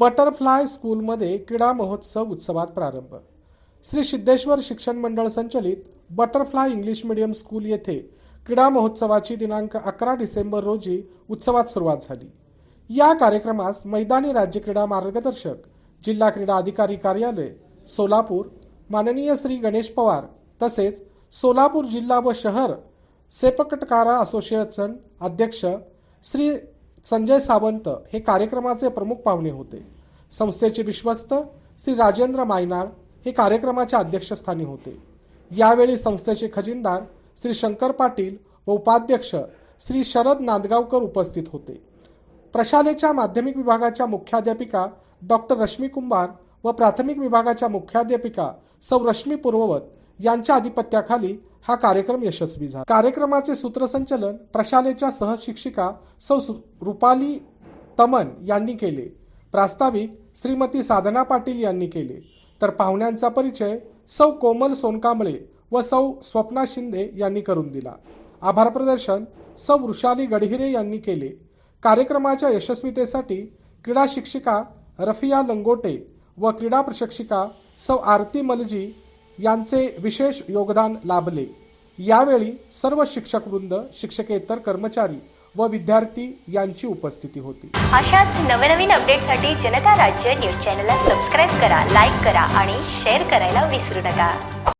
Butterfly स्कूलमध्ये क्रीडा महोत्सव उत्सवात प्रारंभ. श्री सिद्धेश्वर शिक्षण मंडळ संचलित बटरफ्लाय इंग्लिश मीडियम स्कूल येथे क्रीडा महोत्सवाची दिनांक अकरा डिसेंबर रोजी उत्सवात सुरुवात झाली. या कार्यक्रमास मैदानी राज्य क्रीडा मार्गदर्शक जिल्हा क्रीडा अधिकारी कार्यालय सोलापूर माननीय श्री गणेश पवार तसेच सोलापूर जिल्हा व शहर सेपकटकारा असोसिएशन अध्यक्ष श्री संजय सावंत हे कार्यक्रमाचे प्रमुख पाहुणे होते. संस्थेचे विश्वस्त श्री राजेंद्र मायनाळ हे कार्यक्रमाच्या अध्यक्षस्थानी होते. यावेळी संस्थेचे खजिनदार श्री शंकर पाटील व उपाध्यक्ष श्री शरद नांदगावकर उपस्थित होते. प्रशालेच्या माध्यमिक विभागाच्या मुख्याध्यापिका डॉक्टर रश्मी कुंभार व प्राथमिक विभागाच्या मुख्याध्यापिका सौ रश्मी पूर्ववत यांच्या आधिपत्याखाली हा कार्यक्रम यशस्वी झाला. कार्यक्रमाचे सूत्रसंचलन प्रशालेच्या सहशिक्षिका सौ सु- रुपाली तमन यांनी केले. प्रास्ताविक श्रीमती साधना पाटील यांनी केले. तर पाहुण्यांचा परिचय सौ कोमल सोनकांबळे व सौ स्वप्ना शिंदे यांनी करून दिला. आभार प्रदर्शन सौ वृषाली गडहिरे यांनी केले. कार्यक्रमाच्या यशस्वीतेसाठी क्रीडा शिक्षिका रफिया लंगोटे व क्रीडा प्रशिक्षिका सौ आरती मलजी यांचे विशेष योगदान लाभले. यावेळी सर्व शिक्षक वृंद शिक्षकेतर कर्मचारी व विद्यार्थी यांची उपस्थिती होती. अशाच नवनवीन अपडेटसाठी जनता राज्य न्यूज चॅनलला सबस्क्राईब करा लाईक करा आणि शेअर करायला विसरू नका.